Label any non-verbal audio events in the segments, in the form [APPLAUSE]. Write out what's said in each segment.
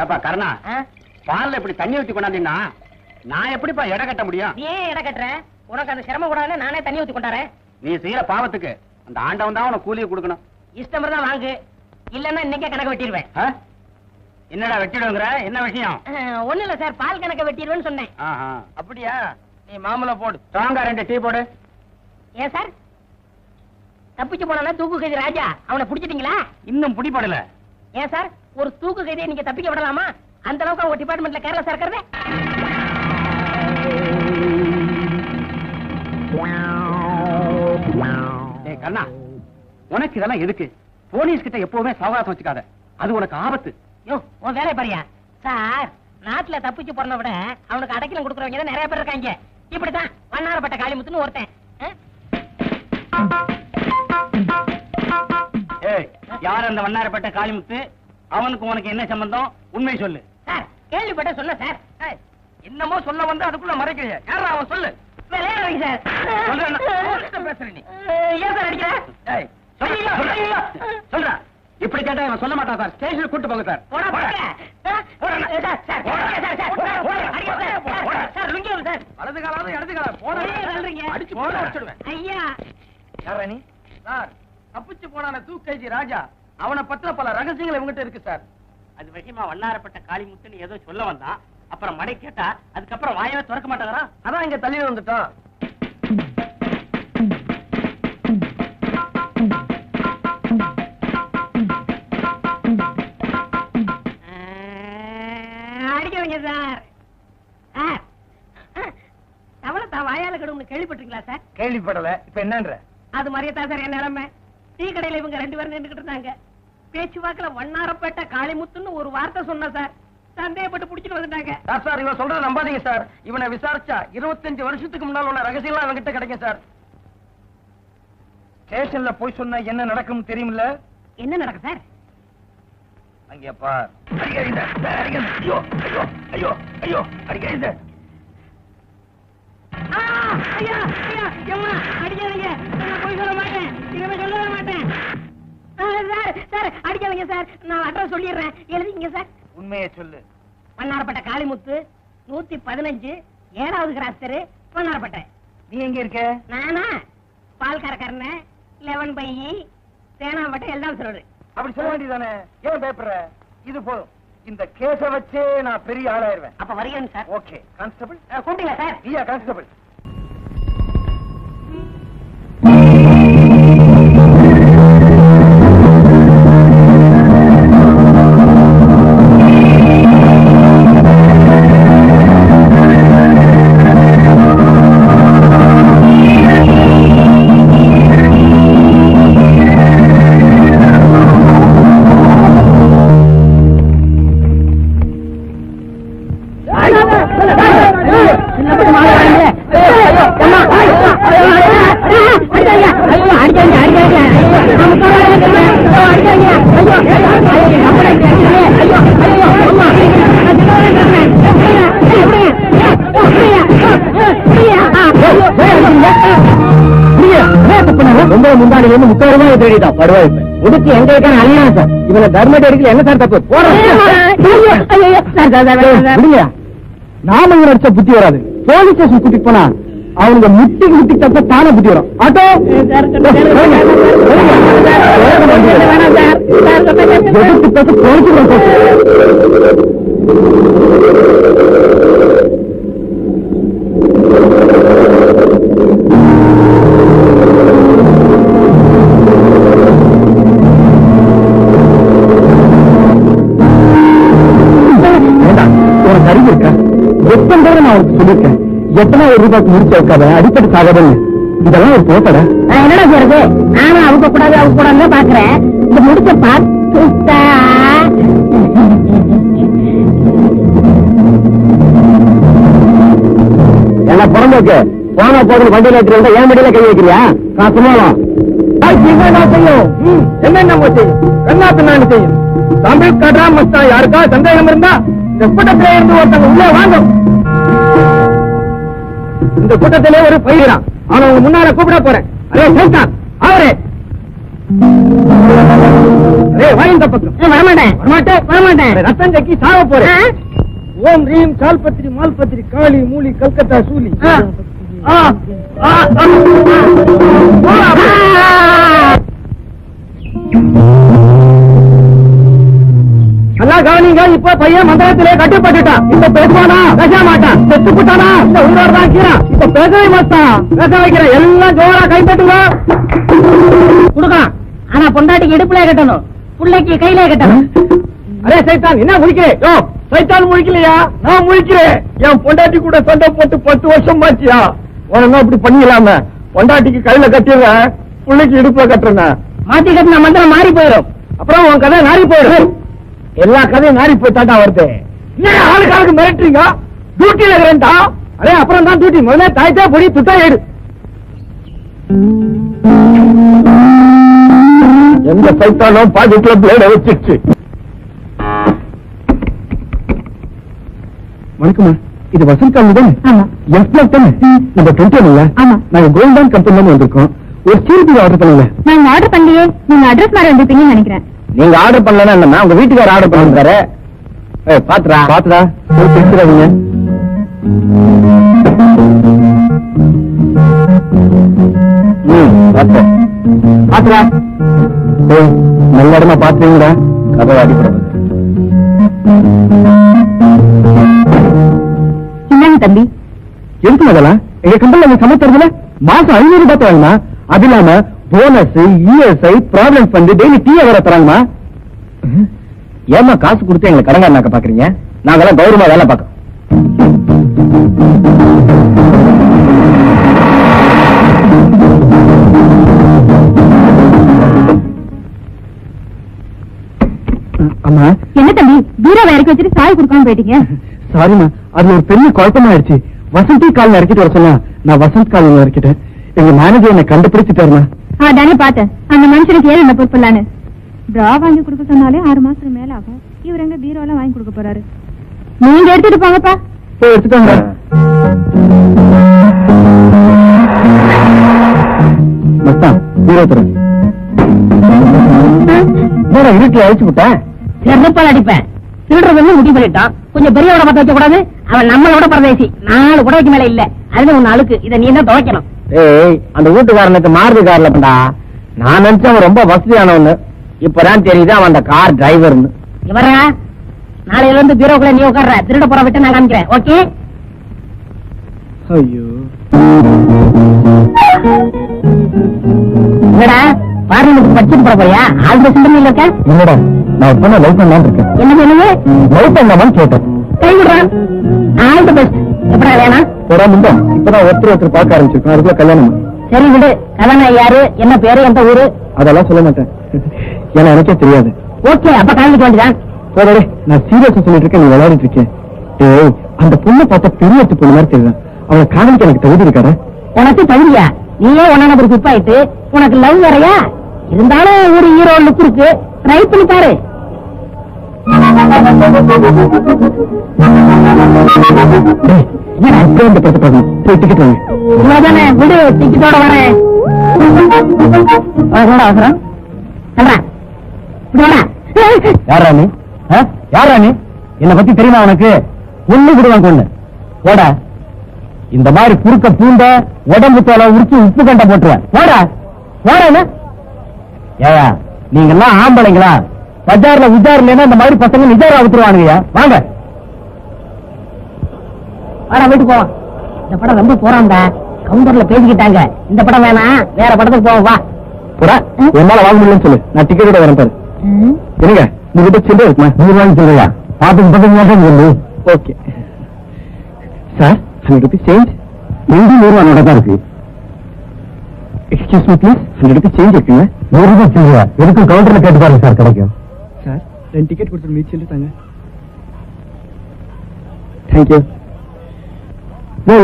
ஏப்பா கருணா? பால்ல இப்படி தண்ணி ஊத்தி கொண்டாந்தீங்கன்னா நான் எப்படிப்பா எடை கட்ட முடியும்? நீ ஏன் இடம் கட்டுற? உனக்கு அந்த சிரமம் கூடாதுன்னு நானே தண்ணி ஊத்தி கொண்டாரேன் நீ செய்யற பாவத்துக்கு அந்த ஆண்டவன் தான் உனக்கு கூலியை கொடுக்கணும். இஷ்டம் தான் வாங்கு. இல்லன்னா இன்னைக்கே கணக்கு வெட்டிடுவேன். ஆ? என்னடா வெட்டிடுங்கிற என்ன விஷயம்? ஒண்ணு இல்ல சார் பால் கணக்க வெட்டிடுவேன்னு சொன்னேன். ஆஹா. அப்படியா? நீ மாமலை போடு. ஸ்ட்ராங்கா ரெண்டு டீ போடு. ஏன் சார்? தப்பிச்சு போனா தூக்கு கைதி ராஜா. அவனை புடிச்சிட்டீங்களா? இன்னும் பிடிபடல. ஏன் சார்? ஒரு தூக்கு கைதியை நீங்க தப்பிக்க விடலாமா? அந்த அளவுக்கு அவங்க டிபார்ட்மெண்ட்ல கேரளா டேய் கண்ணா உனக்கு இதெல்லாம் எதுக்கு? போலீஸ் கிட்ட எப்பவுமே சவகாசம் வச்சுக்காத. அது உனக்கு ஆபத்து. யோ உன் வேலையை பாரியா. சார் நாட்டுல தப்பிச்சு போறத விட அவனுக்கு அடைக்கலம் கொடுக்குறவங்க நிறைய பேர் இருக்காங்க. இப்படித்தான் வண்ணாரப்பட்ட காளிமுத்துன்னு ஒருத்தன். யார் அந்த வண்ணாரப்பட்ட காளிமுத்து? அவனுக்கு உனக்கு என்ன சம்பந்தம்? உண்மை சொல்லு. சார் கேள்விப்பட்ட சொன்ன சார். என்னமோ சொல்ல வந்து அதுக்குள்ள மறைக்கிறீங்க யாரா அவன் சொல்லு? இப்படி கேட்டா இவன் சொல்ல மாட்டான் சார். ஸ்டேஷனுக்கு கூட்டு போங்க சார். வலது காலாவது இடது காலம் போன ஏன் தள்ளுறீங்க? அடிச்சு போட. வச்சிடுவேன் ஐயா. யாரா நீ? சார் தப்பிச்சு போனான தூக்கைஜி ராஜா. அவனை பத்தின பல ரகசியங்கள் இவங்கிட்ட இருக்கு சார். அது விஷயமா வண்ணாரப்பட்ட காளிமுத்துன்னு ஏதோ சொல்ல வந்தான். அப்புறம் மடை கேட்டா அதுக்கப்புறம் வாயவே திறக்க மாட்டாங்களா அதான் இங்க தள்ளி வந்துட்டோம் ஆ, அடிக்காதீங்க சார். சார் தவளை தான் வாயால கடும்னு கேள்விப்பட்டிருக்கீங்களா சார்? கேள்விப்படல. இப்ப என்னன்ற? அது மாதிரியே தான் சார் என் நிலைமை. டீ கடையில இவங்க ரெண்டு பேரும் நின்றுகிட்டு இருந்தாங்க. பேச்சுவாக்குல வண்ணாரப்பேட்டை காளிமுத்துன்னு ஒரு வார்த்தை சொன்ன சார் சந்தேகப்பட்டு புடிச்சிட்டு வந்துட்டாங்க சார் சார் இவன் சொல்றத நம்பாதீங்க சார் இவனை விசாரிச்சா இருபத்தஞ்சு வருஷத்துக்கு முன்னால் உள்ள ரகசியம்லாம் இவங்கிட்ட கிடைக்கும் சார் ஸ்டேஷன்ல போய் சொன்னா என்ன நடக்கும் தெரியுமில்ல என்ன நடக்கும் சார் அங்கே பார் அடிக்காதீங்க, அடிக்காதீங்க. ஐயோ ஐயோ ஐயோ ஐயோ அடிக்காதீங்க. ஆ, ஐயா, ஐயா, எம்மா, அடிக்காதீங்க. நான் பொய் சொல்ல மாட்டேன். சார், சார், அடிக்காதீங்க சார். நான் address சொல்லிடுறேன். எழுதிக்கங்க சார். உண்மையை சொல்லு. வண்ணாரப்பேட்டை காளிமுத்து நூத்தி பதினஞ்சு ஏழாவது கிராஸ் தெரு நீ எங்க இருக்க? நானா? பால் கறக்கறன லெவன் பை தேனாம்பட்டை எல்லாம் சொல்றது அப்படி சொல்ல வேண்டியதானே ஏன் பயப்படுற இது போதும். இந்த கேஸ வச்சே நான் பெரிய ஆளாயிருவேன். அப்ப வருகிறேன் சார். ஓகே. கான்ஸ்டபிள்? அஹ், கூப்பிட்டீங்களா சார்? நீயா கான்ஸ்டபிள்? ரொம்ப முந்தாடி வந்து முக்கால் ரூபாய் தேடிட்டான் பரவாயில்ல. உடுக்கு எங்க இருக்கான அல்லா சார். இவங்க தர்மடி அடிக்கல என்ன சார் தப்பு? போடுங்க நாம இவன் அடிச்சா புத்தி வராது. போலீஸ் ஸ்டேஷன் கூட்டிட்டு போனா அவனுக்கு முட்டி முட்டி தப்ப தானே புத்தி வரும். ஆட்டோ? எதிர்த்து பேச போலீஸ் வேண்டாம் உனக்கு அறிவு இருக்கா? எத்தனை நான் உனக்கு சொல்லியிருக்கேன். எத்தனை ஒரு ரூபாய்க்கு முடிச்சு வைக்காத? அடிப்படை சாகதல் இதெல்லாம் ஒரு போட்டட நான் என்னடா செய்யறது நானும் அவங்க கூடாது அவங்க கூடாது பாக்குறேன். இந்த முடிச்ச பார்த்து என்ன பிறந்தோக்கு போனா போதும் வண்டியில் எடுத்து ஏன் மடியில கை வைக்கிறியா? நான் என்ன செய்யும்? என்னென்ன செய்யும்? கண்ணா பின்னாடி செய்யும்? தமிழ் கடா மஸ்தா யாருக்கா சந்தேகம் இருந்தா? கூட்டத்திலே இருந்து ஒருத்தங்க உள்ளே வாங்க. இந்த கூட்டத்திலே ஒரு பயிரான் அவன் உங்க முன்னால கூப்பிட போறேன். அதே சைத்தான் அவரே ரத்தம் கக்கி சாக போறேன்? ஓம் ரீம் கால்பத்திரி மால்பத்திரி காளி மூலி கல்கத்தா சூலி. ஆ. நல்லா கவனிங்க இப்ப பையன் மந்திரத்திலே கட்டுப்பட்டுட்டான். இப்ப பேசுவானா பேச மாட்டான். செத்து போட்டானா? இந்த உங்களோட தான் கீழான் இப்ப பேசவே மாட்டான். பேச வைக்கிறேன் எல்லாம் ஜோரா கைப்பட்டுங்க கொடுக்கலாம் ஆனா பொண்டாட்டிக்கு இடுப்புல கட்டணும். புள்ளைக்கு கையில கட்டணும். அரே சைத்தான் என்ன முழிக்கிறே? யோ சைத்தான் முழிக்கலையா? நான் முழிக்கிறேன் என் பொண்டாட்டி கூட சண்டை போட்டு பத்து வருஷம் ஆச்சியா? உனங்க அப்படி பண்ணிடலாம? பொண்டாட்டிக்கு கையில கட்டிடுறேன் பிள்ளைக்கு இடுப்புல கட்டுறேன் மாத்தி கட்டின மந்திரம் மாறி போயிடும் அப்புறம் உன் கதை நாரி போயிடும் எல்லா கதையும் நாரி போய் தாண்டா வருது. என்ன ஆளுக்கு ஆளுக்கு மிரட்டுறீங்க? டியூட்டில இருக்கிறேன்டா. அரே அப்புறம் தான் டியூட்டி முதல்ல தாய்த்தா பொடி துட்டா ஏடு எந்த சைத்தானும் பாக்கெட்ல பிளேட வச்சிருச்சு. வணக்கம்மா. இது வசந்த் காலனி தானே? ஆமா. எஸ் தானே? நம்ம டுவெண்ட்டி இல்ல ஆமா. நாங்க கோல்டன் கம்பெனில வந்திருக்கோம் ஒரு சிரிப்பி ஆர்டர் பண்ணல நாங்க ஆர்டர் பண்ணலையே. நீங்க அட்ரஸ் மாதிரி வந்திருப்பீங்கன்னு நினைக்கிறேன். நீங்க ஆர்டர் பண்ணலன்னா என்ன உங்க வீட்டுக்கார ஆர்டர் பண்ணிருக்காரு. ஏய் பாத்துடா. பாத்துடா. பாத்து பாத்துடா. ஏய் நல்ல இடமா பாத்துறீங்கடா கதவை அடிப்பட என்னங்க தம்பி? எதுக்கு முதல்ல? எங்க கம்பெனில சமைக்கிறதுல மாசம் ஐநூறு ரூபாய் தராங்கம்மா அது இல்லாம bonus ESI problem fund daily tea வேற தராங்கம்மா. ஏமா காசு கொடுத்து எங்களை கடங்காரனாக்க பாக்குறீங்க? நாங்கெல்லாம் கௌரவமா வேலை பார்க்கறோம். அம்மா. என்ன தம்பி பீரோவை இறக்கி வச்சுட்டு சாய் கொடுக்காம போயிட்டீங்க? சாரிம்மா அது ஒரு பெரிய குழப்பமாயிடுச்சு. வசந்தி கால் இறக்கிட்டு வர சொன்னா நான் வசந்த் கால் இறக்கிட்டேன். எங்க மேனேஜர் என்னை கண்டுபிடிச்சிட்டாருமா. அதானே பார்த்தேன். அந்த மனுஷனுக்கு ஏன் என்ன பொறுப்பில்லான்னு டிரா வாங்கி கொடுக்க சொன்னாலே ஆறு மாசத்துக்கு மேல ஆகும். இவர் எங்க பீரோ எல்லாம் வாங்கி கொடுக்க போறாரு. நீங்க எடுத்துட்டு போங்கப்பா. போய் எடுத்துக்கோங்க அழிச்சு விட்டேன் செருப்பால் அடிப்பேன். திருடுறது முடிவு பண்ணிட்டான். கொஞ்சம் பெரியவட பார்த்து வைக்க கூடாது அவன் நம்மளோட பரதேசி. நாலு புடவைக்கு மேல இல்ல. அதுல ஒண்ணு அழுக்கு. இதை நீ தான் துவைக்கணும்? ஏய் அந்த வீட்டுக்காரனுக்கு மாருதி கார்ல பண்ணா நான் நினைச்சேன் அவன் ரொம்ப வசதியானவன்னு இப்பதான் தெரியுது அவன் அந்த கார் டிரைவர்னு. இவரா? நாளையில இருந்து பீரோக்குள்ள நீ உட்கார்ற. திருட போற விட்டு நான் காமிக்கிறேன். ஓகே? ஐயோ. என்னடா? பார்லிமெண்ட் படிச்சுட்டு போற போறியா? ஆல்ரெடி சிந்தனையில் இருக்க? என்னடா நான் இப்ப லவ் பண்ணலாம்னு இருக்கேன்? என்ன சொல்லுங்க லவ் பண்ணலாமான்னு கேட்டேன். கை விடுறான் ஆல் தி பெஸ்ட் எப்படா வேணாம் போடா முந்தா இப்பதான் ஒருத்தர் ஒருத்தர் பார்க்க ஆரம்பிச்சிருக்கோம். அதுக்குள்ள கல்யாணம். சரி விடு. கல்யாணம் யாரு என்ன பேரு எந்த ஊரு? அதெல்லாம் சொல்ல மாட்டேன். ஏன்னா எனக்கே தெரியாது. ஓகே அப்ப கலந்துக்க வேண்டியதான் போடே நான் சீரியஸா சொல்லிட்டு இருக்கேன். நீ விளையாடிட்டு இருக்கேன் ஏய் அந்த பொண்ணை பார்த்தா பெரிய பொண்ணு மாதிரி தெரியுது. அவளை காதலிக்க எனக்கு தகுதி இருக்காரு உனக்கு தகுதியா? நீயே ஒன்னா நம்பர் பிப் ஆயிட்டு உனக்கு லவ் வரையா இருந்தாலும் ஒரு ஹீரோ லுக் இருக்கு. ட்ரை பண்ணி பாரு. போய் டிக்கெட் வாங்க. இவ்வளவுதானே? விடு டிக்கெட்டோட வரேன். அவசரம் அவசரம். சொல்றேன் இப்படி வாடா. யாரா நீ ஆ? யாரா நீ என்ன பத்தி தெரியுமா உனக்கு? ஒண்ணு விடுவான் கொண்டு போடா. இந்த மாதிரி குறுக்க பூண்ட உடம்பு தோலை உரிச்சு உப்பு கண்ட போட்டுருவேன். போடா. போடா என்ன? ஏயா நீங்க எல்லாம் ஆம்பளைங்களா? பஜார்ல உஜார் இல்லைன்னா இந்த மாதிரி பசங்க நிஜாரா விட்டுருவானுங்கய்யா. வாங்க. வாடா வீட்டுக்கு போவோம். இந்த படம் ரொம்ப போறான்டா. கவுண்டர்ல பேசிக்கிட்டாங்க. இந்த படம் வேணாம். வேற படத்துக்கு போவோம் வா. போடா. என்னால வாங்க முடியலன்னு சொல்லு. நான் டிக்கெட்டோட வரேன் பாரு. என்னங்க உங்ககிட்ட சில்லறை இருக்குமா? நூறு பாத்துக்கு பக்கத்து சொல்லு. Okay. Sir hundred rupees change ரெண்டு நூறு ரூபா நோட தான் இருக்கு. Excuse me please hundred rupees change இருக்குங்க. நூறு ரூபாய் சில்லறையா? எதுக்கும் கவுண்டர்ல கேட்டு பாருங்க சார் கிடைக்கும். சார் ரெண்டு டிக்கெட் கொடுத்து மீட் சொல்லி தாங்க. தேங்க்யூ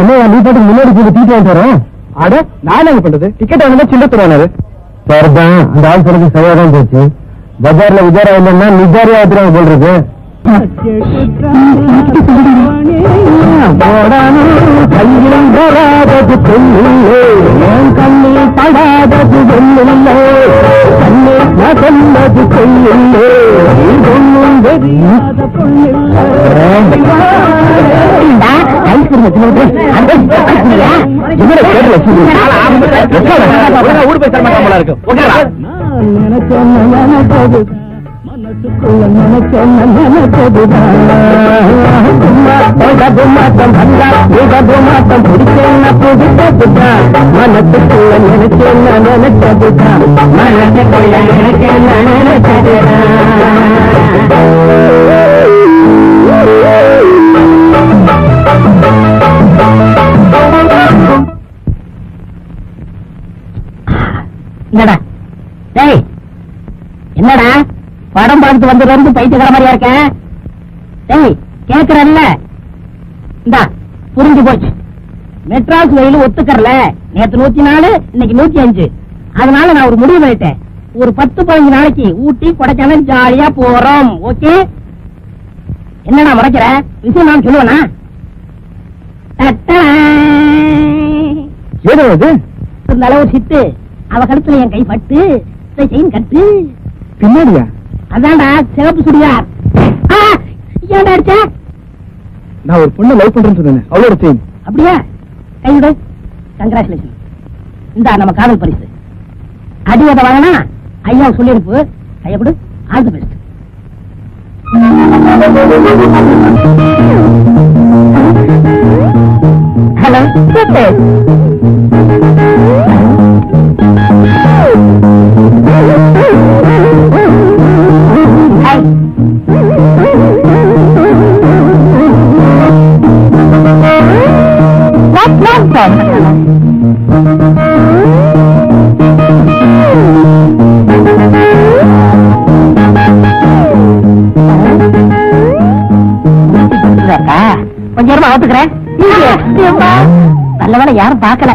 என்ன நீ பாட்டு முன்னாடி போய் தீட்டு வாங்கிட்டு வரோம் அட நான் என்ன பண்றது? டிக்கெட் வாங்க சின்ன தருவானாரு. சார் தான் அந்த ஆள் சொல்றது சரியா தான் போச்சு. பஜார்ல விஜாரா இல்லைன்னா நிஜாரியா எடுத்துருவாங்க போல் இருக்கு. கையில் வராதது பொண்ணில்லை என் கண்ணில் படாதது வெண்ணில்லை கண்ணில் சொன்னது பொண்ணில்லை ஒன்றும் தெரியாத பொண்ணில்லை மனசுக்குள்ள நினைச்சேன் நினைச்சதுதான் மாட்டம் வந்தா மாட்டம் பிடிச்சேன் புடிச்சதுதான் மனசுக்குள்ள நினைச்சேன் நினைச்சதுதான் மனசுக்குள்ள நினைச்சேன் நினைச்சதுதான் பார்த்து வந்ததுல இருந்து பைத்தியக்கார மாதிரியா இருக்கேன் டேய் கேக்குறல்ல. இந்தா புரிஞ்சு போச்சு. மெட்ராஸ் வெயில் ஒத்துக்கறல. நேத்து நூத்தி நாலு இன்னைக்கு நூத்தி அஞ்சு. அதனால நான் ஒரு முடிவு பண்ணிட்டேன் ஒரு பத்து பதினஞ்சு நாளைக்கு ஊட்டி கொடைக்கானல் ஜாலியா போறோம். ஓகே? என்னடா முறைக்கிற? விஷயம் நான் சொல்லுவேனா? இந்த அளவு சித்து அவ கழுத்துல என் கை பட்டு செயின் கட்டு. பின்னாடியா? அதான்டா சிவப்பு சுடிதார். ஆ, ஏன்டா அடிச்ச? நான் ஒரு பொண்ணை லவ் பண்றேன்னு சொன்னேன் அவளோட செயின் அப்படியா? கை விடு. கங்க்ராச்சுலேஷன் இந்தா நம்ம காதல் பரிசு. அடிவதை வாங்கினா ஐயா சொல்லியிருப்பு கையை கொடு ஆல் தி பெஸ்ட் ஹலோ! கொஞ்ச நேரமா ஆத்துக்கிறேன். நல்ல வேலை யாரும் பார்க்கல.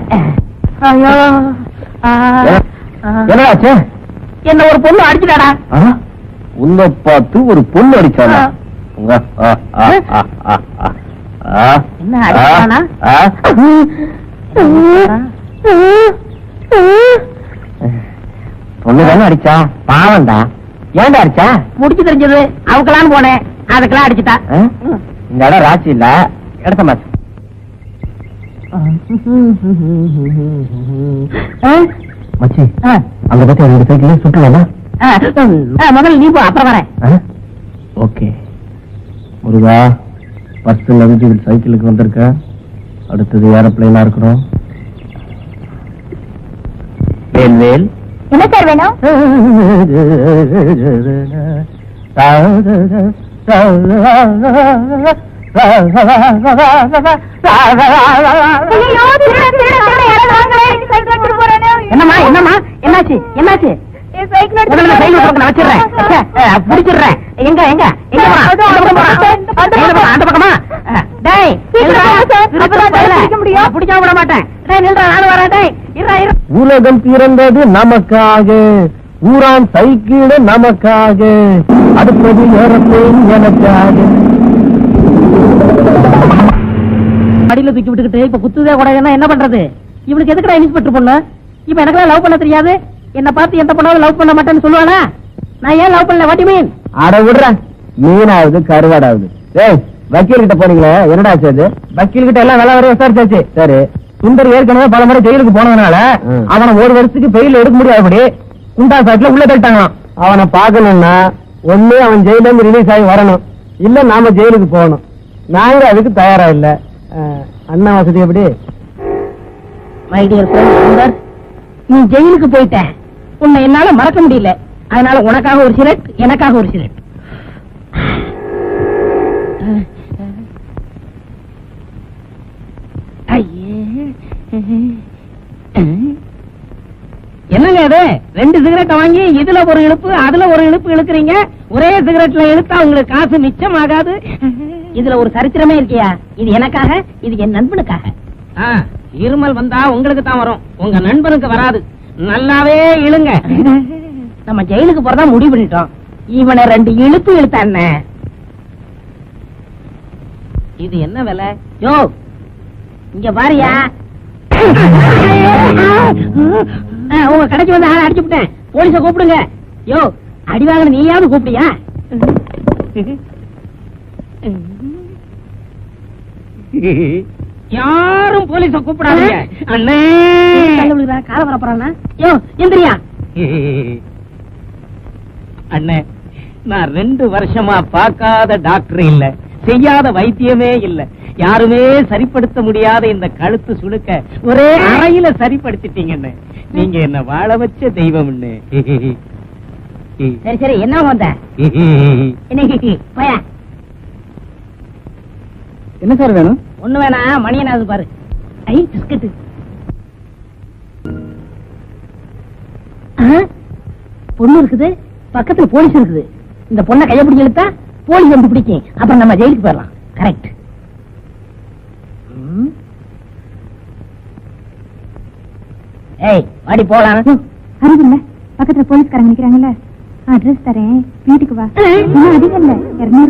ஐயோ. என்னடாச்சு? என்ன ஒரு பொண்ணு அடிச்சுட்டாடா? உன்னை பார்த்து ஒரு பொண்ணு அடிச்சானா என்ன அடிச்சானா? பொண்ணு தானே அடிச்சா? பாவம்டா. ஏன்டா அடிச்சா? முடிச்சு தெரிஞ்சது. அவக்கலான்னு போனேன். அதுக்கெல்லாம் அடிச்சுட்டா? இந்த இடம் ராசி இல்ல. இடத்த மச்சி ஆ, அங்க பத்தி ரெண்டு ஆ, ஆ, முதல்ல நீ போ அப்புறம் வரேன். ஓகே. முருகா. பஸ்ல இருந்து சைக்கிளுக்கு வந்திருக்க. அடுத்தது ஏரோப்ளைனா இருக்கணும்? வேல் வேல் என்ன சார் வேணும்? என்னம்மா என்னம்மா? என்னாச்சு? என்னாச்சு? எங்க எங்க? அந்த பக்கமா விட மாட்டேன். உலகம் பிறந்தது நமக்காக. ஊரான் சைக்கிள் நமக்காக. அடுத்தது ஏரோப்ளைன் எனக்காக. அடியில தூக்கி விட்டுக்கிட்டு இப்ப குத்துதே கூடாதுன்னா என்ன பண்றது? இவனுக்கு எதுக்குடா இன்ஸ்பெக்டர் பொண்ணு? இப்ப எனக்கெல்லாம் லவ் பண்ண தெரியாது? என்ன பார்த்து எந்த பொண்ணாவது லவ் பண்ண மாட்டேன்னு சொல்லுவானா நான் ஏன் லவ் பண்ணல? வாட்டி மீன் அட விடுற. மீனாவது கருவாடாவது. ஏய் வக்கீல் கிட்ட போனீங்களே என்னடா ஆச்சு வக்கீல் கிட்ட எல்லாம் நல்ல வரையும் விசாரிச்சாச்சு. சரி சுந்தர் ஏற்கனவே பல முறை ஜெயிலுக்கு போனதுனால அவனை ஒரு வருஷத்துக்கு பெயில் எடுக்க முடியாதபடி குண்டா சாட்டுல உள்ள தட்டாங்களாம் அவனை பார்க்கணும்னா ஒண்ணு அவன் ஜெயில இருந்து ரிலீஸ் ஆகி வரணும். இல்ல நாம ஜெயிலுக்கு போகணும். நாங்க அதுக்கு தயாரா இல்ல. அண்ணா வசதி எப்படி? மை டியர் ஃப்ரெண்ட் சுந்தர் நீ ஜெயிலுக்கு போயிட்ட. உன்னை என்னால மறக்க முடியல. அதனால உனக்காக ஒரு சிரட் எனக்காக ஒரு சிரட் என்னங்க இது? ரெண்டு சிகரெட்டை வாங்கி இதுல ஒரு இழுப்பு அதுல ஒரு இழுப்பு இழுக்கிறீங்க. ஒரே சிகரெட்ல இழுத்தா உங்களுக்கு காசு மிச்சம் ஆகாது இதுல ஒரு சரித்திரமே இருக்கியா? இது எனக்காக இது என் நண்பனுக்காக. இருமல் வந்தா உங்களுக்கு தான் வரும். உங்க நண்பனுக்கு வராது. நல்லாவே இழுங்க. நம்ம ஜெயிலுக்கு போறதா முடிவு பண்ணிட்டோம். இவனை ரெண்டு இழுத்து இழுத்தான இது என்ன விலை? யோ இங்க பாரியா. உங்க கடைக்கு வந்து ஆளை அடிச்சு விட்டேன். போலீஸ கூப்பிடுங்க. யோ அடி வாங்கின நீயாவது கூப்பிடியா [LAUGHS] யாரும் போலீஸ கூப்பிடாதீங்க. அண்ணே. கால வரப்போறானா யோ எந்திரியா. [LAUGHS] அண்ணே நான் ரெண்டு வருஷமா பார்க்காத டாக்டர் இல்ல. செய்யாத வைத்தியமே இல்ல. யாருமே சரிப்படுத்த முடியாத இந்த கழுத்து சுளுக்க ஒரே அறையில சரிப்படுத்திட்டீங்க அண்ணே. நீங்க என்ன வாழ வச்ச தெய்வம் சரி சரி என்ன வந்த? [LAUGHS] என்ன சார் வேணும்? ஒண்ணு வேணா மணி என்ன பாரு. ஐ பிஸ்கட் பொண்ணு இருக்குது பக்கத்துல போலீஸ் இருக்குது. இந்த பொண்ணை கைய பிடிச்சி இழுத்தா போலீஸ் வந்து பிடிக்கும். அப்புறம் நம்ம ஜெயிலுக்கு போயிடலாம். கரெக்ட் ஏய் வாடி போலாம். அறிவில்ல பக்கத்துல போலீஸ்காரங்க நிக்கிறாங்கல்ல. அட்ரஸ் தரேன். வீட்டுக்கு வா. அதிகம் இல்ல. இருநூறு